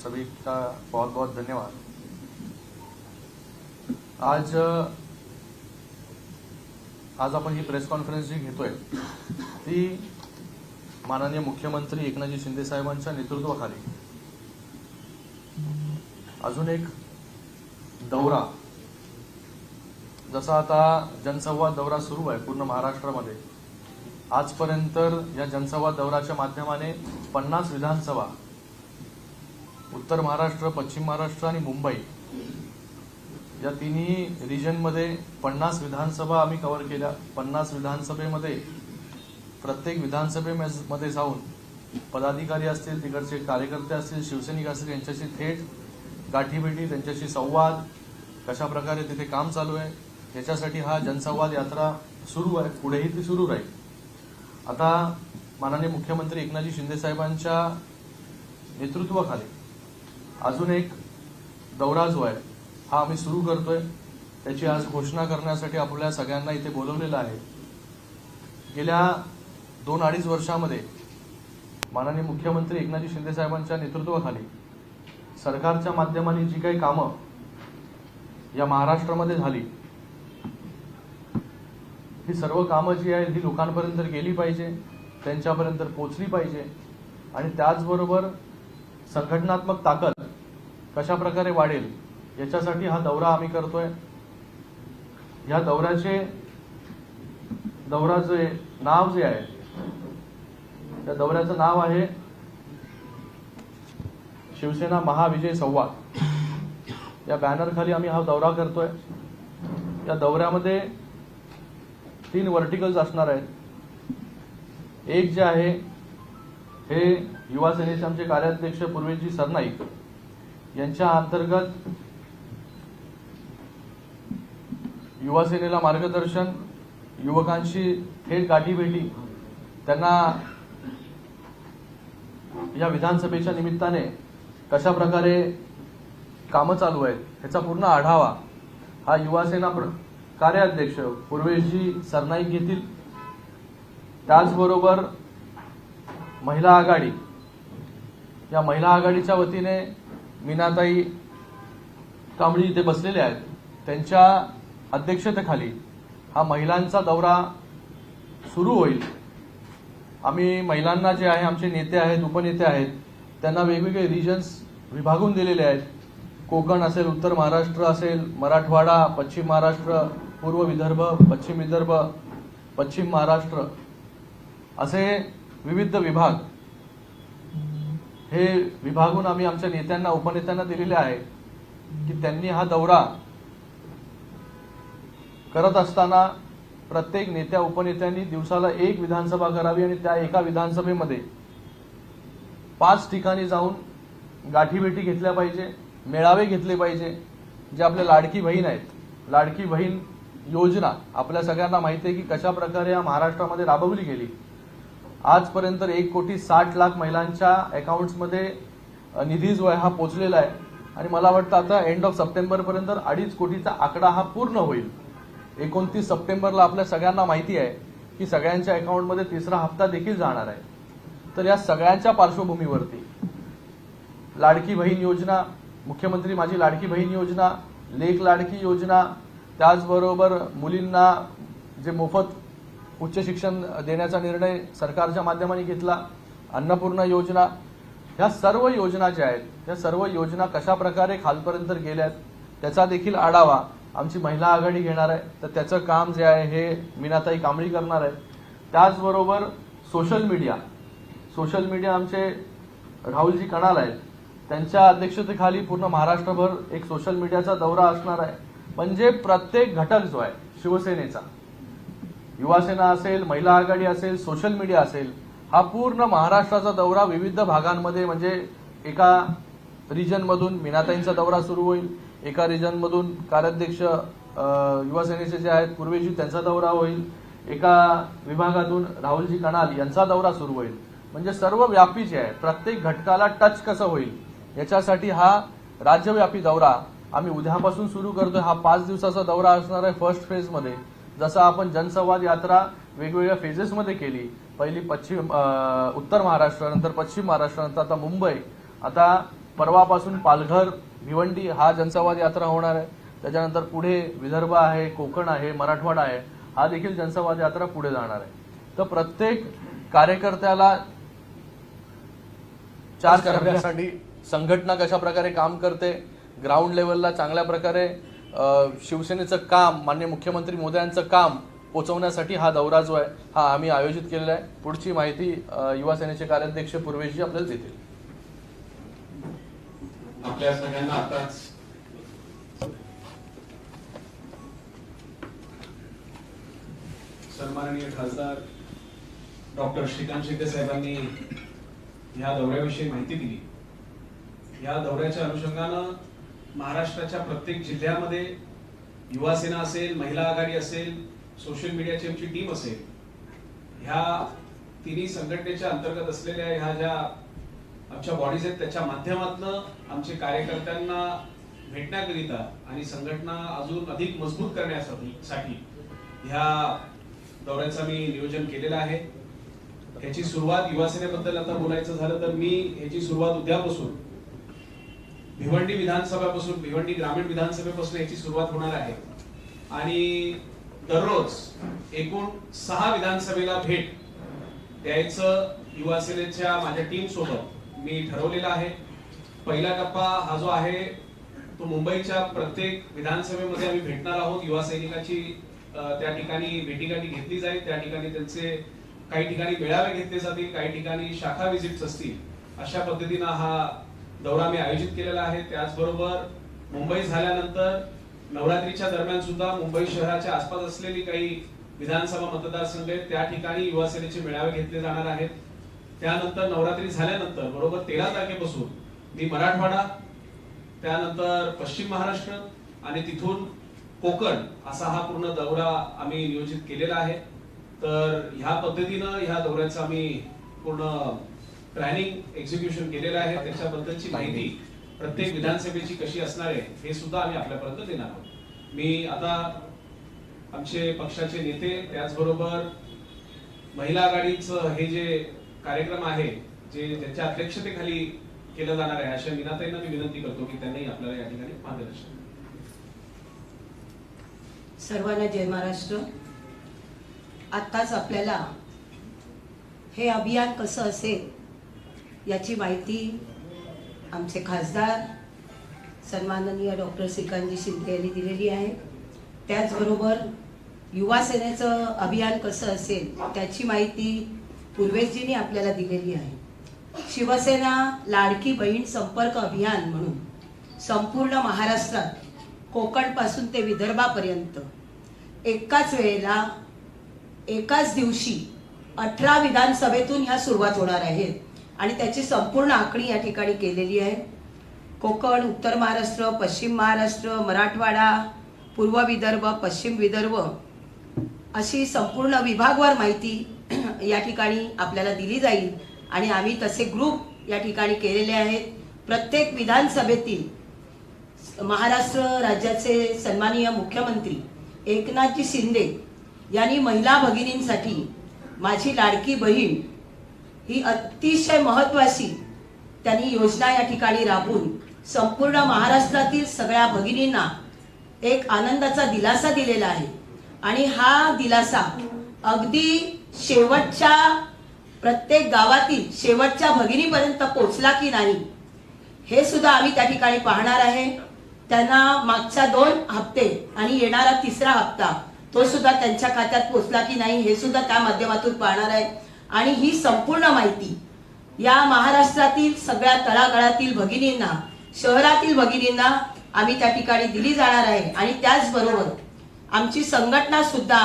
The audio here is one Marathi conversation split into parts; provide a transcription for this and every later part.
सभी का बहुत बहुत धन्यवाद। आज आज आपण ही प्रेस कॉन्फरन्स जी घेतोय ती माननीय मुख्यमंत्री एकनाथजी शिंदे साहेबांच्या नेतृत्वाखाली. अजून एक दौरा. जसा आता जनसंवाद दौरा सुरू आहे पूर्ण महाराष्ट्रामध्ये आजपर्यंत या जनसंवाद दौराच्या माध्यमाने पन्नास विधानसभा उत्तर महाराष्ट्र पश्चिम महाराष्ट्र आणि मुंबई या तिन्ही रिजनमध्ये पन्नास विधानसभा आम्ही कव्हर केल्या. पन्नास विधानसभेमध्ये प्रत्येक विधानसभेमध्ये जाऊन पदाधिकारी असतील तिकडचे कार्यकर्ते असतील शिवसैनिक असतील यांच्याशी थेट गाठीभेटी त्यांच्याशी संवाद कशा प्रकारे तिथे काम चालू आहे याच्यासाठी हा जनसंवाद यात्रा सुरू आहे. पुढेही ती सुरू राहील. आता माननीय मुख्यमंत्री एकनाथजी शिंदे साहेबांच्या नेतृत्वाखाली अजून एक दौरा जो आहे हा आम्ही सुरू करतोय. त्याची आज घोषणा करण्यासाठी आपल्या सगळ्यांना इथे बोलवलेलं आहे. गेल्या दोन अडीच वर्षामध्ये माननीय मुख्यमंत्री एकनाथजी शिंदे साहेबांच्या नेतृत्वाखाली सरकारच्या माध्यमाने जी काही कामं या महाराष्ट्रामध्ये झाली ही सर्व कामं जी आहेत ही लोकांपर्यंत गेली पाहिजे त्यांच्यापर्यंत पोचली पाहिजे. आणि त्याचबरोबर संघटनात्मक ताकद कशा प्रकारे वाढेल याच्यासाठी हा दौरा आम्ही करतोय. या दौऱ्याचे दौऱ्याचे नाव जे आहे त्या दौऱ्याचं नाव आहे शिवसेना महाविजय संवाद. या बॅनरखाली आम्ही हा दौरा करतोय. या दौऱ्यामध्ये तीन व्हर्टिकल्स असणार आहेत. एक जे आहे हे युवा सेनेचे आमचे कार्याध्यक्ष पूर्वेजी सरनाईक यांच्या अंतर्गत युवा सेनेला मार्गदर्शन युवकांशी थेट गाठीभेटी त्यांना या विधानसभेच्या निमित्ताने कशा प्रकारे कामं चालू आहेत ह्याचा पूर्ण आढावा हा युवा सेना प्र- कार्याध्यक्ष पूर्वेशजी सरनाईक घेतील. त्याचबरोबर महिला आघाडी. या महिला आघाडीच्या वतीने मीनाताई कांबळी इथे बसलेले आहेत. त्यांच्या अध्यक्षतेखाली हा महिलांचा दौरा सुरू होईल. आम्ही महिलांना जे आहे आमचे नेते आहेत उपनेते आहेत त्यांना वेगवेगळे रिजन्स विभागून दिलेले आहेत. कोकण असेल उत्तर महाराष्ट्र असेल मराठवाडा पश्चिम महाराष्ट्र पूर्व विदर्भ पश्चिम विदर्भ पश्चिम महाराष्ट्र असे विविध विभाग हे विभागून आम्ही आमच्या नेत्यांना उपनेत्यांना दिलेले आहे की त्यांनी हा दौरा करत असताना प्रत्येक नेत्या उपनेत्यांनी दिवसाला एक विधानसभा करावी आणि त्या एका विधानसभेमध्ये पाच ठिकाणी जाऊन गाठीभेटी घेतल्या पाहिजे मेळावे घेतले पाहिजे जे आपल्या लाडकी बहीण आहेत. लाडकी बहीण योजना आपल्या सगळ्यांना माहिती आहे की कशा प्रकारे या महाराष्ट्रामध्ये राबवली गेली. आजपर्यंत एक कोटी साठ लाख महिलांच्या अकाउंट्समध्ये निधी जो आहे हा पोचलेला आहे. आणि मला वाटतं आता एंड ऑफ सप्टेंबरपर्यंत अडीच कोटीचा आकडा हा पूर्ण होईल. एकोणतीस सप्टेंबरला आपल्या सगळ्यांना माहिती आहे की सगळ्यांच्या अकाउंटमध्ये तिसरा हप्ता देखील जाणार आहे. तर या सगळ्यांच्या पार्श्वभूमीवरती लाडकी बहीण योजना मुख्यमंत्री माझी लाडकी बहीण योजना लेख लाडकी योजना त्याचबरोबर मुलींना जे मोफत उच्च शिक्षण देण्याचा निर्णय सरकारच्या माध्यमाने घेतला. अन्नपूर्णा योजना. ह्या सर्व योजना ज्या आहेत त्या सर्व योजना कशा प्रकारे खालपर्यंत गेल्यात त्याचा देखील आढावा आमची महिला आघाडी घेणार आहे. तर त्याचं काम जे आहे हे मीनाताई कांबळी करणार आहे त्याचबरोबर सोशल मीडिया. सोशल मीडिया आमचे राहुलजी कणाल आहेत. त्यांच्या अध्यक्षतेखाली पूर्ण महाराष्ट्रभर एक सोशल मीडियाचा दौरा असणार आहे. म्हणजे प्रत्येक घटक जो आहे शिवसेनेचा युवासेना असेल महिला आघाडी असेल सोशल मीडिया असेल हा पूर्ण महाराष्ट्राचा दौरा विविध भागांमध्ये म्हणजे एका रिजनमधून मीनाताईंचा दौरा सुरू होईल एका रिजनमधून कार्याध्यक्ष युवासेनेचे जे आहेत पूर्वेजी त्यांचा दौरा होईल एका विभागातून राहुलजी कणाल यांचा दौरा सुरू होईल. म्हणजे सर्व व्यापी जे आहे प्रत्येक घटकाला टच कसं होईल याच्यासाठी हा राज्यव्यापी दौरा आम्ही उद्यापासून सुरू करतोय. हा पाच दिवसाचा दौरा असणार आहे फर्स्ट फेजमध्ये जसं आपण जनसंवाद यात्रा वेगवेगळ्या फेजेसमध्ये केली. पहिली पश्चिम उत्तर महाराष्ट्र नंतर पश्चिम महाराष्ट्र नंतर आता मुंबई. आता परवापासून पालघर भिवंडी हा जनसंवाद यात्रा होणार आहे. त्याच्यानंतर पुढे विदर्भ आहे कोकण आहे मराठवाडा आहे हा देखील जनसंवाद यात्रा पुढे जाणार आहे. तर प्रत्येक कार्यकर्त्याला चार करण्यासाठी संघटना कशा प्रकारे काम करते ग्राउंड लेवलला चांगल्या प्रकारे शिवसेनेचं काम मान्य मुख्यमंत्री मोदयांचं काम पोचवण्यासाठी हा दौरा जो आहे हा आम्ही आयोजित केलेला आहे. पुढची माहिती युवा सेनेचे कार्याध्यक्ष पूर्वेशजी आपल्याला देतील. आपल्या सगळ्यांना आताच सन्माननीय खासदार डॉक्टर श्रीकांत शिंदे साहेबांनी ह्या दौऱ्याविषयी माहिती दिली. या दौऱ्याच्या अनुषंगानं महाराष्ट्राच्या प्रत्येक जिल्ह्यामध्ये युवा सेना असेल महिला आघाडी असेल सोशल मीडियाची आमची टीम असेल ह्या तिन्ही संघटनेच्या अंतर्गत असलेल्या ह्या ज्या आमच्या बॉडीज आहेत त्याच्या माध्यमातून आमचे कार्यकर्त्यांना भेटण्याकरिता आणि संघटना अजून अधिक मजबूत करण्यासाठी साठी ह्या दौऱ्याचं मी नियोजन केलेलं आहे. ह्याची सुरुवात युवासेनेबद्दल आता बोलायचं झालं तर मी ह्याची सुरुवात उद्यापासून भिवंडी विधानसभापासून भिवंडी ग्रामीण विधानसभेपासून याची सुरुवात होणार आहे. आणि दररोज एकूण सहा विधानसभेला भेट द्यायचं युवा सेनेच्या माझ्या टीम सोबत मी ठरवलेला आहे. पहिला टप्पा हा जो आहे तो मुंबईच्या प्रत्येक विधानसभेमध्ये आम्ही भेटणार आहोत. युवा सैनिकाची त्या ठिकाणी भेटीगाठी घेतली जाईल. त्या ठिकाणी त्यांचे काही ठिकाणी मेळावे घेतले जातील काही ठिकाणी शाखा विजिट्स असतील. अशा पद्धतीनं हा दौरा मी आयोजित केलेला आहे. त्याचबरोबर मुंबई झाल्यानंतर नवरात्रीच्या दरम्यान सुद्धा मुंबई शहराच्या आसपास असलेली काही विधानसभा मतदारसंघ आहेत त्या ठिकाणी युवा सेनेचे मेळावे घेतले जाणार आहेत. त्यानंतर नवरात्री झाल्यानंतर बरोबर तेरा तारखेपासून मी मराठवाडा त्यानंतर पश्चिम महाराष्ट्र आणि तिथून कोकण असा हा पूर्ण दौरा आम्ही नियोजित केलेला आहे. तर ह्या पद्धतीनं ह्या दौऱ्याचं आम्ही पूर्ण प्लॅनिंग एक्झिक्युशन केलेलं आहे त्याच्याबद्दलची माहिती प्रत्येक विधानसभेची कशी असणार आहे हे सुद्धा आम्ही आपल्यापर्यंत देणार आहोत. मी आता आमचे पक्षाचे नेते त्याचबरोबर महिला आघाडीचं हे जे कार्यक्रम आहे जे ज्याच्या अध्यक्षतेखाली केलं जाणार आहे अशा मीनाताईंना मी विनंती करतो की त्यांनी आपल्याला या ठिकाणी मार्गदर्शन. सर्वांना जय महाराष्ट्र. आत्ताच आपल्याला हे अभियान कसं असेल याची माहिती आमचे खासदार सन्माननीय डॉक्टर श्रीकांतजी शिंदे यांनी दिलेली आहे. त्याचबरोबर युवा सेनेचं अभियान कसं असेल त्याची माहिती पूर्वेशजींनी आपल्याला दिलेली आहे. शिवसेना लाडकी बहीण संपर्क अभियान म्हणून संपूर्ण महाराष्ट्रात कोकणपासून ते विदर्भापर्यंत एकाच वेळेला एकाच दिवशी अठरा विधानसभेतून ह्या सुरुवात होणार आहेत. आणि त्याची संपूर्ण आखणी या ठिकाणी केलेली आहे. कोकण उत्तर महाराष्ट्र पश्चिम महाराष्ट्र मराठवाडा पूर्व विदर्भ पश्चिम विदर्भ अशी संपूर्ण विभागवार माहिती या ठिकाणी आपल्याला दिली जाईल आणि आम्ही तसे ग्रुप या ठिकाणी केलेले आहेत. प्रत्येक विधानसभेतील महाराष्ट्र राज्याचे सन्माननीय मुख्यमंत्री एकनाथजी शिंदे यांनी महिला भगिनींसाठी माझी लाडकी बहीण ही अतिशय महत्वाची त्यांनी योजना या ठिकाणी राबवून संपूर्ण महाराष्ट्रातील सगळ्या भगिनींना एक आनंदाचा दिलासा दिलेला आहे. आणि हा दिलासा अगदी शेवटच्या प्रत्येक गावातील शेवटच्या भगिनीपर्यंत पोचला की नाही हे सुद्धा आम्ही त्या ठिकाणी पाहणार आहे. त्यांना मागच्या दोन हप्ते आणि येणारा तिसरा हप्ता तो सुद्धा त्यांच्या खात्यात पोचला की नाही हे सुद्धा त्या माध्यमातून पाहणार आहे. आणि ही संपूर्ण माहिती या महाराष्ट्रातील सगळ्या तळागाळातील भगिनींना शहरातील भगिनींना आम्ही त्या ठिकाणी दिली जाणार आहे. आणि त्याचबरोबर आमची संघटना सुद्धा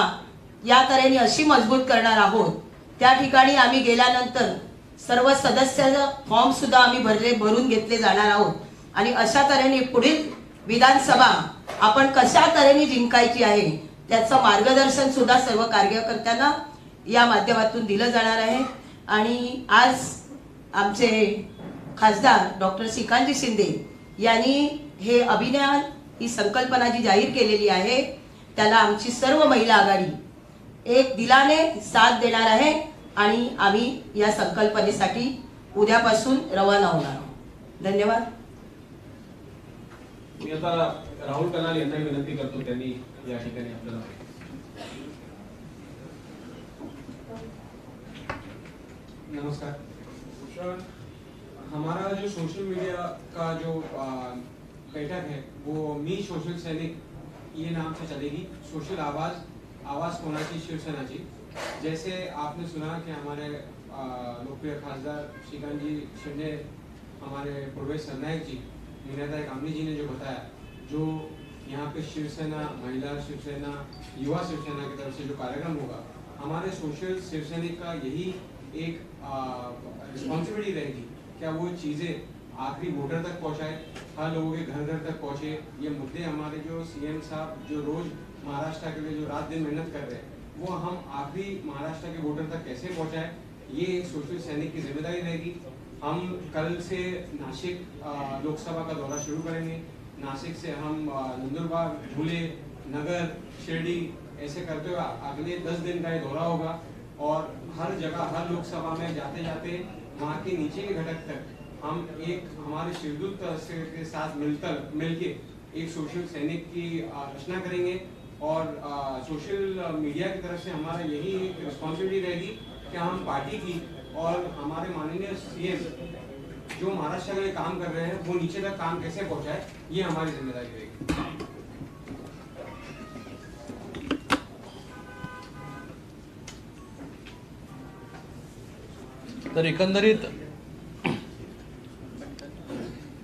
या तऱ्हेने अशी मजबूत करणार आहोत. त्या ठिकाणी आम्ही गेल्यानंतर सर्व सदस्याचं फॉर्म सुद्धा आम्ही भरले भरून घेतले जाणार आहोत. आणि अशा तऱ्हेने पुढील विधानसभा आपण कशा तऱ्हेने जिंकायची आहे त्याचं मार्गदर्शन सुद्धा सर्व कार्यकर्त्यांना या माध्यमातून दिलं जाणार आहे. आणि आज आमचे खासदार डॉक्टर श्रीकांतजी शिंदे यांनी हे अभिनय ही संकल्पना जी जाहीर केलेली आहे त्याला आमची सर्व महिला आघाडी एक दिलाने साथ देणार आहे आणि आम्ही या संकल्पनेसाठी उद्यापासून रवाना होणार आहोत. धन्यवाद. मी आता राहुल कनाल यांना विनंती करतो त्यांनी या ठिकाणी आपल्याला नमस्कार। हमारा जो सोशल मीडिया का जो बैठक है, वो मी सोशल सैनिक, ये नाम से चलेगी। सोशल आवाज़ आवाज़ कोणाची शिवसेनाची जैसे आपने सुना कि हमारे लोकप्रिय खासदार श्रीकांत जी शिंदे, हमारे पूर्वेश सरनायक जी मीनाताई कामनी जी ने जो बताया, जो यहाँ पे शिवसेना, महिला शिवसेना, युवा शिवसेना की तरफ़ से जो कार्यक्रम होगा, हमारे सोशल शिवसैनिक का यही एक रिस्पॉन्सिबिलिटी रहेगी क्या वो चीज़ें आखिरी वोटर तक पहुँचाए, हर लोगों के घर घर तक पहुँचे? ये मुद्दे हमारे जो सीएम साहब जो रोज महाराष्ट्र के लिए जो रात दिन मेहनत कर रहे हैं, वो हम आखिरी महाराष्ट्र के वोटर तक कैसे पहुँचाए? ये एक सोशल सैनिक की ज़िम्मेदारी रहेगी। हम कल से नासिक लोकसभा का दौरा शुरू करेंगे। नासिक से हम नंदुरबार, धुले, नगर, शिरडी, ऐसे करते हुए अगले दस दिन का ये दौरा होगा। और हर जगह, हर लोकसभा में जाते जाते वहाँ के नीचे के घटक तक हम एक, हमारे शिवदूत के साथ मिलकर मिलके एक सोशल सैनिक की रचना करेंगे और सोशल मीडिया की तरफ़ से हमारा यही एक रिस्पॉन्सिबिलिटी रहेगी कि हम पार्टी की और हमारे माननीय सीएम जो महाराष्ट्र के काम कर रहे हैं, वो नीचे तक काम कैसे पहुँचाए, ये हमारी ज़िम्मेदारी रहेगी। तर एकंदरीत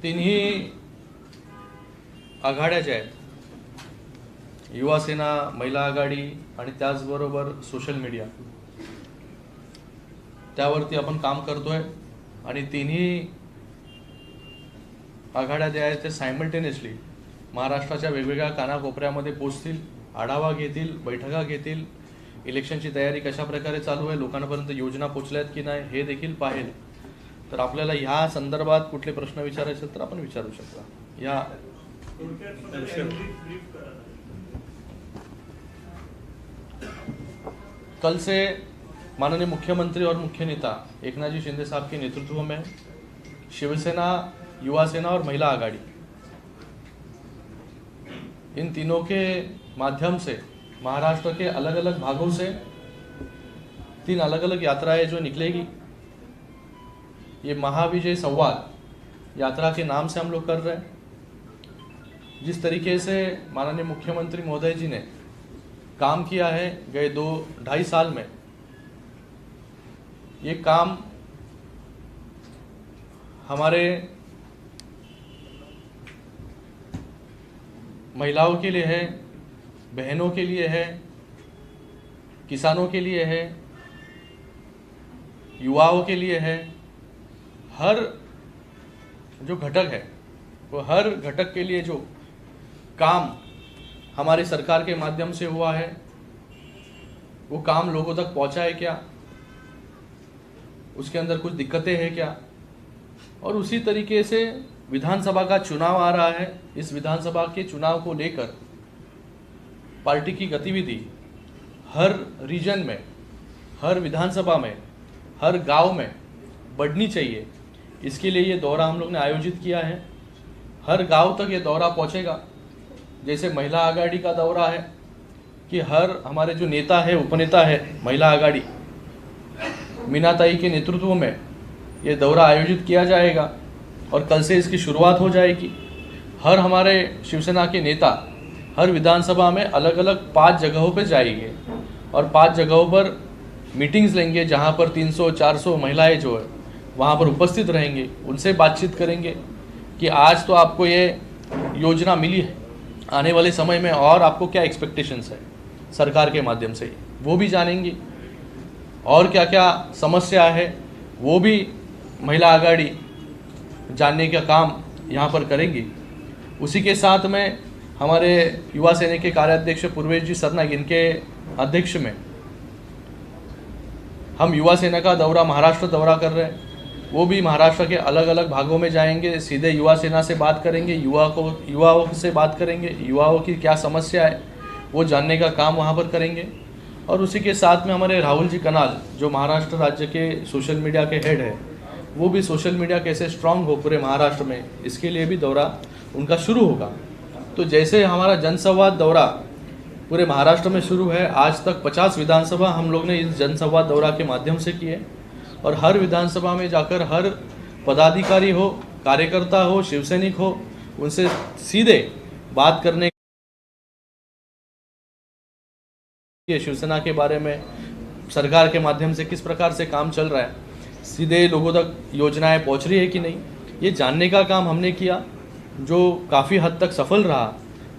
तिन्ही आघाड्या ज्या आहेत युवासेना महिला आघाडी आणि त्याचबरोबर सोशल मीडिया. त्यावरती आपण काम करतोय आणि तिन्ही आघाड्या ज्या आहेत ते सायमल्टेनियसली महाराष्ट्राच्या वेगवेगळ्या कानाकोपऱ्यामध्ये पोचतील आढावा घेतील बैठका घेतील इलेक्शनची तयारी कशा प्रकारे चालू आहे लोकांपर्यंत योजना पोचल्यात की नाही हे देखील पाहेल. तर आपल्याला ह्या संदर्भात कुठले प्रश्न विचारायचे तर आपण विचारू शकता. या कल से माननीय मुख्यमंत्री और मुख्य नेता एकनाथ जी शिंदे साहब के नेतृत्व में शिवसेना युवा सेना और महिला आघाड़ी। इन तीनों के माध्यम से महाराष्ट्र के अलग अलग भागों से तीन अलग अलग यात्राएँ जो निकलेगी। ये महाविजय संवाद यात्रा के नाम से हम लोग कर रहे हैं। जिस तरीके से माननीय मुख्यमंत्री महोदय जी ने काम किया है गए दो, ढाई साल में, ये काम हमारे महिलाओं के लिए है बहनों के लिए है, किसानों के लिए है, युवाओं के लिए है, हर जो घटक है, वो हर घटक के लिए जो काम हमारी सरकार के माध्यम से हुआ है, वो काम लोगों तक पहुँचा है क्या? उसके अंदर कुछ दिक्कतें हैं क्या? और उसी तरीके से विधानसभा का चुनाव आ रहा है। इस विधानसभा के चुनाव को लेकर पार्टी की गतिविधि हर रीजन में, हर विधानसभा में, हर गाँव में बढ़नी चाहिए। इसके लिए ये दौरा हम लोग ने आयोजित किया है। हर गाँव तक ये दौरा पहुंचेगा। जैसे महिला आघाड़ी का दौरा है कि हर हमारे जो नेता है, उपनेता है, महिला आघाड़ी, मीनाताई के नेतृत्व में ये दौरा आयोजित किया जाएगा और कल से इसकी शुरुआत हो जाएगी। हर हमारे शिवसेना के नेता हर विधानसभा में अलग अलग पाँच जगहों पर जाएँगे और पाँच जगहों पर मीटिंग्स लेंगे जहाँ पर 300-400 महिलाएँ जो है, वहाँ पर उपस्थित रहेंगे, उनसे बातचीत करेंगे कि आज तो आपको ये योजना मिली है, आने वाले समय में और आपको क्या एक्सपेक्टेशंस है, सरकार के माध्यम से, वो भी जानेंगी। और क्या क्या समस्या है, वो भी महिला आघाड़ी जानने का काम यहाँ पर करेंगी। उसी के साथ में हमारे युवा सेना के कार्याध्यक्ष पूर्वेश जी सरनाइक इनके अध्यक्ष में हम युवा सेना का दौरा, महाराष्ट्र दौरा कर रहे हैं। वो भी महाराष्ट्र के अलग अलग भागों में जाएँगे, सीधे युवा सेना से बात करेंगे, युवा को, युवाओं से बात करेंगे, युवाओं की क्या समस्या है, वो जानने का काम वहाँ पर करेंगे। और उसी के साथ में हमारे राहुल जी कनाल, जो महाराष्ट्र राज्य के सोशल मीडिया के हेड है, वो भी सोशल मीडिया कैसे स्ट्रांग हो पूरे महाराष्ट्र में, इसके लिए भी दौरा उनका शुरू होगा। तो जैसे हमारा जनसंवाद दौरा पूरे महाराष्ट्र में शुरू है, आज तक 50 विधानसभा हम लोग ने इस जनसंवाद दौरा के माध्यम से किए और हर विधानसभा में जाकर हर पदाधिकारी हो, कार्यकर्ता हो, शिवसैनिक हो, उनसे सीधे बात करने ये शिवसेना के बारे में, सरकार के माध्यम से किस प्रकार से काम चल रहा है, सीधे लोगों तक योजनाएँ पहुँच रही है कि नहीं, ये जानने का काम हमने किया। जो काफ़ी हद तक सफल रहा,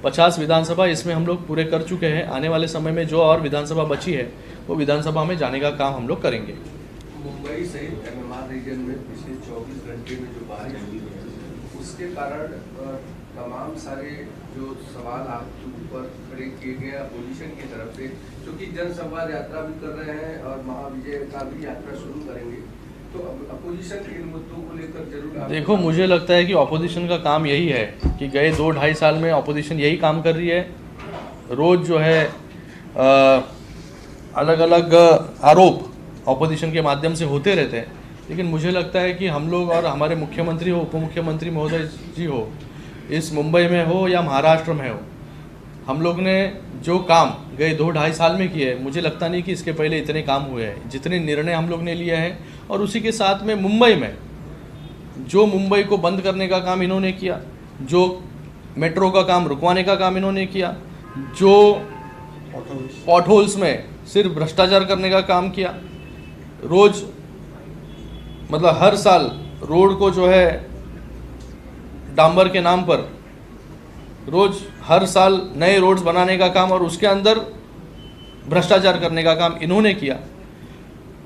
पचास विधानसभा इसमें हम लोग पूरे कर चुके हैं। आने वाले समय में जो और विधानसभा बची है, वो विधानसभा में जाने का काम हम लोग करेंगे। मुंबई सहित एमएमआर रीजन में पिछले 24 घंटे में जो बारिश हुई है, उसके कारण तमाम सारे जो सवाल आपके ऊपर खड़े किए गए अपोजिशन की तरफ़ से, क्योंकि जनसंवाद यात्रा भी कर रहे हैं और महाविजय का भी यात्रा शुरू करेंगे। तो देखो मुझे लगता है कि ऑपोजिशन का काम यही है कि गए दो ढाई साल में ऑपोजिशन यही काम कर रही है। रोज़ जो है आ, अलग अलग आरोप ऑपोजिशन के माध्यम से होते रहते हैं। लेकिन मुझे लगता है कि हम लोग और हमारे मुख्यमंत्री हो उप मुख्यमंत्री महोदय जी हो इस मुंबई में हो या महाराष्ट्र में हो हम लोग ने जो काम गए दो ढाई साल में किए, मुझे लगता नहीं कि इसके पहले इतने काम हुए हैं। जितने निर्णय हम लोग ने लिए हैं और उसी के साथ में मुंबई में, जो मुंबई को बंद करने का काम इन्होंने किया, जो मेट्रो का काम रुकवाने का काम इन्होंने किया, जो पॉट होल्स में सिर्फ़ भ्रष्टाचार करने का काम किया, रोज मतलब हर साल रोड को जो है डांबर के नाम पर रोज हर साल नए रोड्स बनाने का काम और उसके अंदर भ्रष्टाचार करने का काम इन्होंने किया।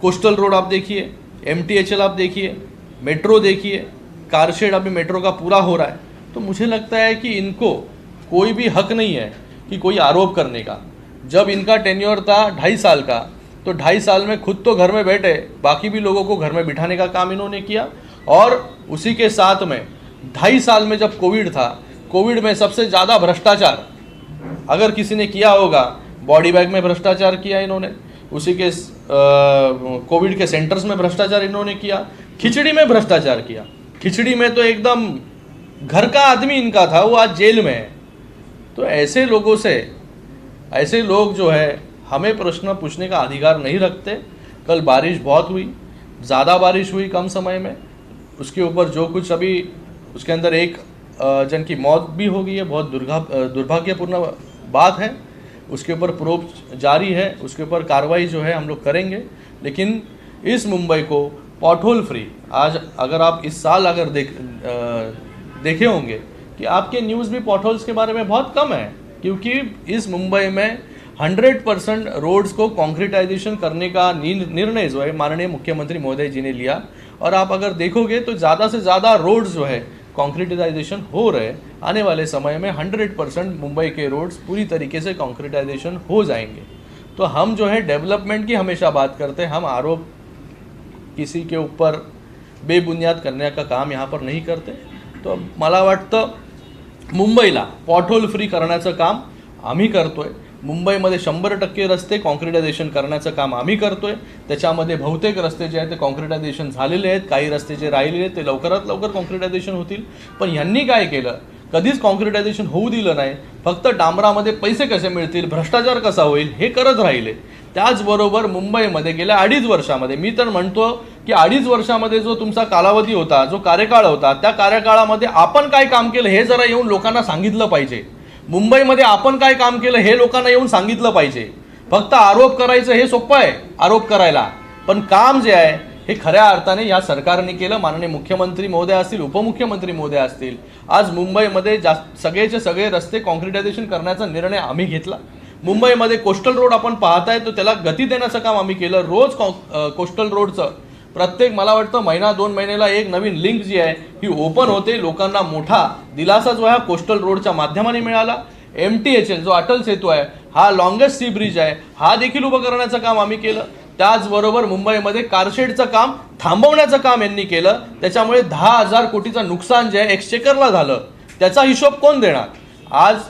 कोस्टल रोड आप देखिए एम आप देखिए, मेट्रो देखिए कारशेड अभी मेट्रो का पूरा हो रहा है। तो मुझे लगता है कि इनको कोई भी हक नहीं है कि कोई आरोप करने का। जब इनका टेन्योर था ढाई साल का तो ढाई साल में खुद तो घर में बैठे, बाकी भी लोगों को घर में बिठाने का काम इन्होंने किया। और उसी के साथ में ढाई साल में जब कोविड था कोविड में सबसे ज़्यादा भ्रष्टाचार अगर किसी ने किया होगा, बॉडी बैग में भ्रष्टाचार किया इन्होंने, उसी के कोविड के सेंटर्स में भ्रष्टाचार इन्होंने किया, खिचड़ी में भ्रष्टाचार किया। खिचड़ी में तो एकदम घर का आदमी इनका था, वो आज जेल में है। तो ऐसे लोगों से, ऐसे लोग जो है, हमें प्रश्न पूछने का अधिकार नहीं रखते। कल बारिश बहुत हुई, ज़्यादा बारिश हुई कम समय में, उसके ऊपर जो कुछ अभी, उसके अंदर एक जन की मौत भी हो गई है, बहुत दुर्घा दुर्भाग्यपूर्ण बात है। उसके ऊपर प्रोब जारी है, उसके ऊपर कार्रवाई जो है हम लोग करेंगे। लेकिन इस मुंबई को पॉटहोल फ्री आज अगर आप इस साल अगर देख देखे होंगे कि आपके न्यूज़ भी पॉटहोल्स के बारे में बहुत कम है, क्योंकि इस मुंबई में 100 परसेंट रोड्स को कॉन्क्रिटाइजेशन करने का निर्णय जो है माननीय मुख्यमंत्री महोदय जी ने लिया। और आप अगर देखोगे तो ज़्यादा से ज़्यादा रोड्स जो है कॉन्क्रीटाइजेशन हो रहे आने वाले समय में 100 परसेंट मुंबई के रोड्स पूरी तरीके से कॉन्क्रीटाइजेशन हो जाएंगे। तो हम जो है डेवलपमेंट की हमेशा बात करते हैं हम आरोप किसी के ऊपर बेबुनियाद करने का काम यहाँ पर नाही करते। तो मला वाटतं मुंबईला पॉटहोल फ्री करण्याचं काम आम्ही करतो आहे मुंबईमध्ये शंभर टक्के रस्ते कॉन्क्रिटायझेशन करण्याचं काम आम्ही करतोय. त्याच्यामध्ये बहुतेक रस्ते जे आहेत ते कॉन्क्रिटायझेशन झालेले आहेत. काही रस्ते जे राहिलेले आहेत ते लवकरात लवकर कॉन्क्रिटायझेशन होतील. पण ह्यांनी काय केलं? कधीच कॉन्क्रिटायझेशन होऊ दिलं नाही. फक्त डांबरामध्ये पैसे कसे मिळतील भ्रष्टाचार कसा होईल हे करत राहिले. त्याचबरोबर मुंबईमध्ये गेल्या अडीच वर्षामध्ये मी तर म्हणतो की अडीच वर्षामध्ये जो तुमचा कालावधी होता जो कार्यकाळ होता त्या कार्यकाळामध्ये आपण काय काम केलं हे जरा येऊन लोकांना सांगितलं पाहिजे. मुंबईमध्ये आपण काय काम केलं हे लोकांना येऊन सांगितलं पाहिजे. फक्त आरोप करायचं हे सोपं आहे आरोप करायला. पण काम जे आहे हे खऱ्या अर्थाने या सरकारने केलं. माननीय मुख्यमंत्री महोदय असतील उपमुख्यमंत्री महोदय असतील. आज मुंबईमध्ये जास्त सगळेचे सगळे रस्ते कॉन्क्रिटायझेशन करण्याचा निर्णय आम्ही घेतला. मुंबईमध्ये कोस्टल रोड आपण पाहताय तो त्याला गती देण्याचं काम आम्ही केलं. रोज कोस्टल रोडचं प्रत्येक मला वाटतं महिना दोन महिन्याला एक नवीन लिंक जी आहे ही ओपन होते. लोकांना मोठा दिलासा जो आहे कोस्टल रोडच्या माध्यमाने मिळाला. एम टी एच एल जो अटल सेतू आहे हा लॉंगेस्ट सी ब्रिज आहे. हा देखील उभं करण्याचं काम आम्ही केलं. त्याचबरोबर मुंबईमध्ये कारशेडचं काम थांबवण्याचं काम यांनी केलं. त्याच्यामुळे दहा हजार कोटीचं नुकसान जे आहे एक्सचेकरला झालं. त्याचा हिशोब कोण देणार? आज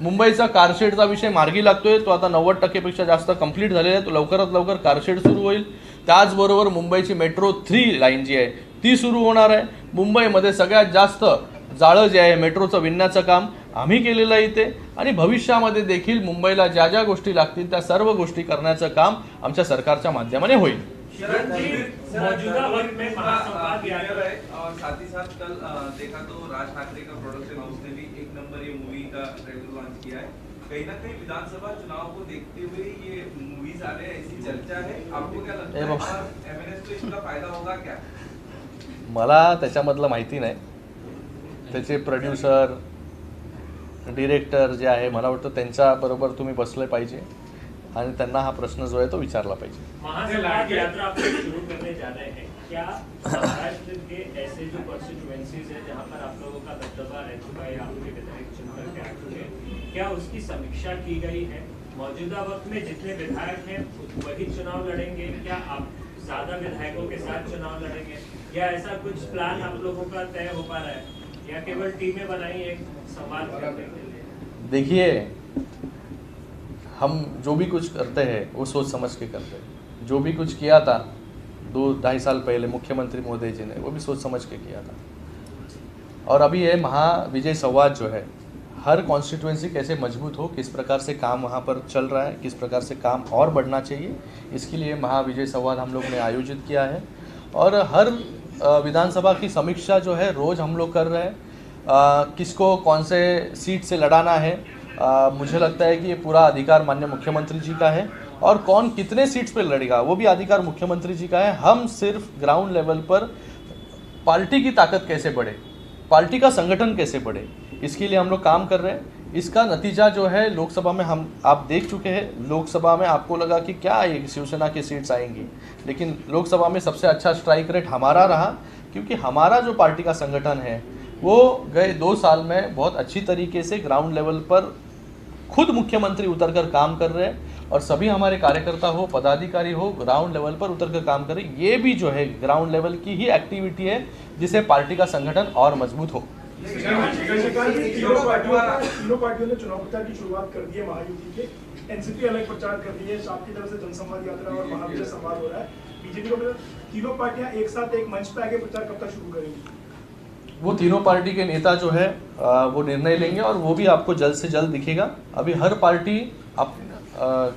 मुंबईचा कारशेडचा विषय मार्गी लागतोय. तो आता नव्वद टक्केपेक्षा जास्त कंप्लीट झालेला आहे. तो लवकरात लवकर कारशेड सुरू होईल. त्याचबरोबर मुंबईची मेट्रो थ्री लाईन जी आहे ती सुरू होणार आहे. मुंबईमध्ये सगळ्यात जास्त जाळं जे आहे मेट्रोचं विणण्याचं काम आम्ही केलेलं आहे इथे. आणि भविष्यामध्ये देखील मुंबईला ज्या ज्या गोष्टी लागतील त्या सर्व गोष्टी करण्याचं काम आमच्या सरकारच्या माध्यमाने होईल. कहीं ना कहीं विधानसभा चुनाव को देखते हुए ये मूवीज आने ऐसी चर्चा है। आपको क्या लगता ए है बाबा। और एमएनएस को इसका फायदा होगा क्या? मला त्याच्यामधलं माहिती नाही. त्याचे प्रोड्युसर डिरेक्टर जे आहे मला वाटतं त्यांच्याबरोबर तुम्ही बसले पाहिजे. आणि त्यांना हा प्रश्न जो आहे तो विचारला पाहिजे. महासंवाद यात्रा आप लोग शुरू करने जा रहे हैं क्या महाराष्ट्र के ऐसे जो कॉन्स्टिट्यूएंसीज है जहां पर आप लोगों का दबदबा रह चुका है आपके विधायक चुन करके आ चुके हैं क्या उसकी समीक्षा की गई है? मौजूदा वक्त में जितने विधायक हैं, वही चुनाव लड़ेंगे। क्या आप ज़्यादा विधायकों के साथ चुनाव लड़ेंगे? या ऐसा कुछ प्लान आप लोगों का तय हो पा रहा है? या केवल टीमें बनाई एक संवाद करने के लिए? देखिए, हम जो भी कुछ करते हैं, वो सोच समझ के करते हैं। जो भी कुछ किया था, दो, ढाई साल पहले मुख्यमंत्री महोदय जी ने, वो भी सोच समझ के किया था। और अभी ये महा विजय संवाद जो है हर कॉन्स्टिट्यूएंसी कैसे मज़बूत हो किस प्रकार से काम वहाँ पर चल रहा है किस प्रकार से काम और बढ़ना चाहिए इसके लिए महाविजय संवाद हम लोग ने आयोजित किया है। और हर विधानसभा की समीक्षा जो है रोज़ हम लोग कर रहे हैं। किसको कौन से सीट से लड़ाना है अ, मुझे लगता है कि ये पूरा अधिकार माननीय मुख्यमंत्री जी का है। और कौन कितने सीट्स पर लड़ेगा वो भी अधिकार मुख्यमंत्री जी का है। हम सिर्फ़ ग्राउंड लेवल पर पार्टी की ताकत कैसे बढ़े पार्टी का संगठन कैसे बढ़े इसके लिए हम लोग काम कर रहे हैं। इसका नतीजा जो है, लोकसभा में हम, आप देख चुके हैं, लोकसभा में आपको लगा कि क्या ये शिवसेना की सीट्स आएँगी। लेकिन लोकसभा में सबसे अच्छा स्ट्राइक रेट हमारा रहा, क्योंकि हमारा जो पार्टी का संगठन है, वो गए दो साल में बहुत अच्छी तरीके से ग्राउंड लेवल पर खुद मुख्यमंत्री उतर कर काम कर रहे हैं और सभी हमारे कार्यकर्ता हो, पदाधिकारी हो ग्राउंड लेवल पर उतर कर काम कर रहे ये भी जो है ग्राउंड लेवल की ही एक्टिविटी है जिसे पार्टी का संगठन और मज़बूत हो। तीनों पार्टियों ने की शुरुआत कर दी है महायुति के एनसीपी अलग प्रचार कर है आपकी तरफ़ से जनसंवाद यात्रा और महाविजय संवाद हो रहा है बीजेपी को तीनों पार्टियाँ एक साथ एक मंच आके प्रचार कब तक शुरू करेंगी वो तीनों पार्टी के नेता जो है वो निर्णय लेंगे और वो भी आपको जल्द से जल्द दिखेगा। अभी हर पार्टी अप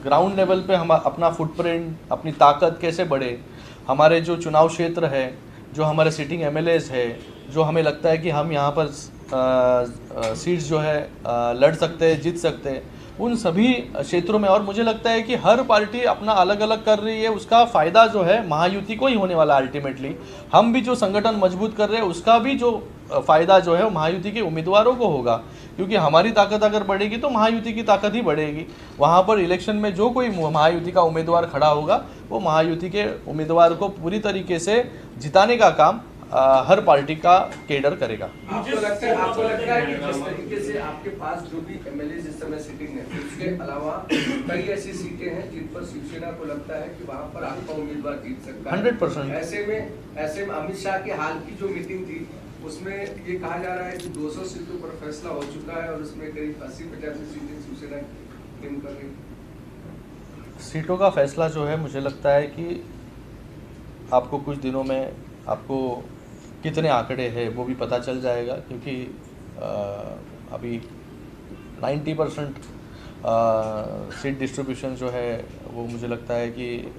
ग्राउंड लेवल पे हम अपना फुटप्रिंट अपनी ताकत कैसे बढ़े, हमारे जो चुनाव क्षेत्र है जो हमारे सिटिंग एम है जो हमें लगता है कि हम यहाँ पर सीट्स जो है आ, लड़ सकते हैं जीत सकते हैं उन सभी क्षेत्रों में और मुझे लगता है कि हर पार्टी अपना अलग अलग कर रही है उसका फ़ायदा जो है महायुति को ही होने वाला अल्टीमेटली हम भी जो संगठन मज़बूत कर रहे हैं उसका भी जो फ़ायदा जो है वो महायुति के उम्मीदवारों को होगा। क्योंकि हमारी ताकत अगर बढ़ेगी तो महायुति की ताकत ही बढ़ेगी। वहाँ पर इलेक्शन में जो कोई महायुति का उम्मीदवार खड़ा होगा वो महायुति के उम्मीदवार को पूरी तरीके से जिताने का काम आ, हर पार्टी का केडर करेगा। आपको लगता है आपको लगता है कि जिस तरीके से आपके पास जो भी एमएलए इस समय सिटिंग है उसके अलावा कई ऐसी सीटें हैं जिन पर शिवसेना को लगता है कि वहाँ पर आपका उम्मीदवार जीत सकता है। 100% ऐसे में ऐसे में अमित शाह की हाल की जो मीटिंग थी उसमें ये कहा जा रहा है कि 200 सीटों पर फैसला हो चुका है और उसमें करीब अस्सी पचासी सीटें शिवसेना विन कर रही सीटों का फैसला जो है मुझे लगता है कि आपको कुछ दिनों में आपको कितने आंकड़े हैं वो भी पता चल जाएगा क्योंकि अ, अभी 90 परसेंट सीट डिस्ट्रीब्यूशन जो है वो मुझे लगता है कि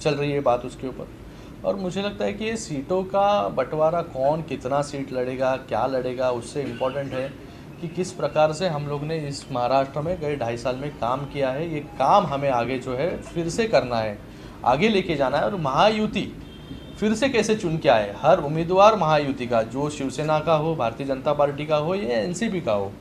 चल रही है बात उसके ऊपर। और मुझे लगता है कि ये सीटों का बंटवारा कौन कितना सीट लड़ेगा, क्या लड़ेगा, उससे इम्पोर्टेंट है कि किस प्रकार से हम लोग ने इस महाराष्ट्र में गए ढाई साल में काम किया है। ये काम हमें आगे जो है फिर से करना है, आगे लेके जाना है। और महायुति फिर से कैसे चुन के आए? हर उम्मीदवार महायुति का, जो शिवसेना का हो, भारतीय जनता पार्टी का हो, या एनसीपी का हो,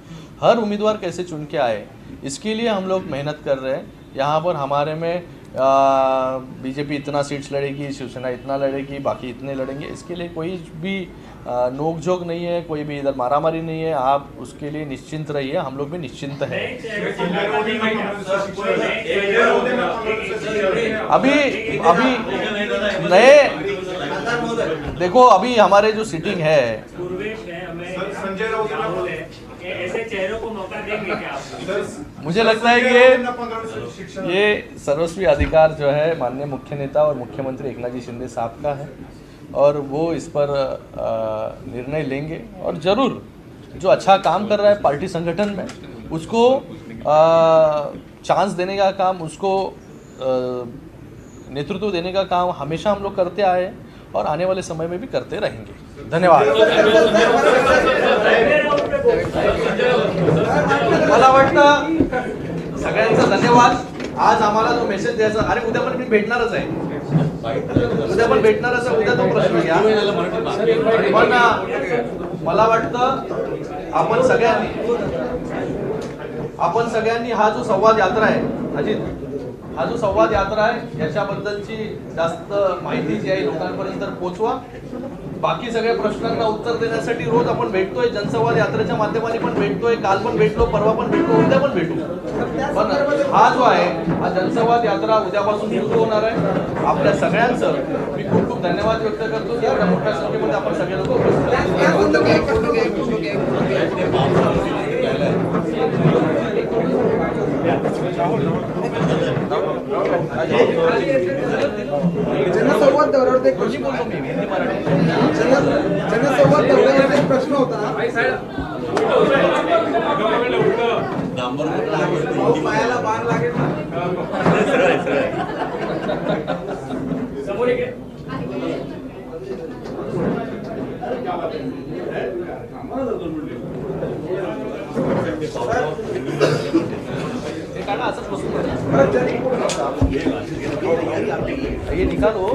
हर उम्मीदवार कैसे चुन के आए? इसके लिए हम लोग मेहनत कर रहे हैं। यहाँ पर हमारे में बीजेपी इतना सीट्स लड़ेगी, शिवसेना इतना लड़ेगी, बाकी इतने लड़ेंगे, इसके लिए कोई भी नोकझोंक नहीं है, कोई भी इधर मारामारी नहीं है, आप उसके लिए निश्चिंत रहिए, हम लोग भी निश्चिंत हैं। अभी अभी नए, देखो, अभी हमारे जो सिटिंग है हमें संजय राउत ने- राहुल है ये ऐसे चेहरों को मौका देंगे क्या आप मुझे लगता है कि ये ये सर्वस्वी अधिकार जो है माननीय मुख्य नेता और मुख्यमंत्री एकनाथ जी शिंदे साहब का है और वो इस पर निर्णय लेंगे और ज़रूर जो अच्छा काम कर रहा है पार्टी संगठन में, उसको चांस देने का काम, उसको नेतृत्व देने का काम हमेशा हम लोग करते आए और आने वाले समय में भी करते रहेंगे। धन्यवाद. मला वाटतं सगळ्यांचा धन्यवाद. आज आम्हाला जो मेसेज द्यायचा अरे उद्या पण मी भेटणारच आहे. उद्या पण भेटणारच आहे उद्या तो प्रश्न घ्या. पण मला वाटतं आपण सगळ्यांनी आपण सगळ्यांनी हा जो संवाद यात्रा आहे अजित हा जो संवाद यात्रा आहे याच्याबद्दलची जास्त माहिती जी आहे लोकांपर्यंत पोचवा. बाकी सगळ्या प्रश्नांना उत्तर देण्यासाठी रोज आपण भेटतोय जनसंवाद यात्रेच्या माध्यमाने पण भेटतोय काल पण भेटलो परवा पण भेटलो उद्या पण भेटू. पण हा जो आहे हा जनसंवाद यात्रा उद्यापासून सुरू होणार आहे. आपल्या सगळ्यांचं मी खूप खूप धन्यवाद व्यक्त करतो. की एवढ्या मोठ्या संख्येमध्ये आपण सगळे लोक उपस्थित आहोत. जनसंवाद दौऱ्यावर एक दोन्ही बोलतो मी हिंदी मराठी जन- जनसंवाद दौऱ्यावर एक प्रश्न होता समोर एक आहे. हे काढा असंच बसून ये निकालो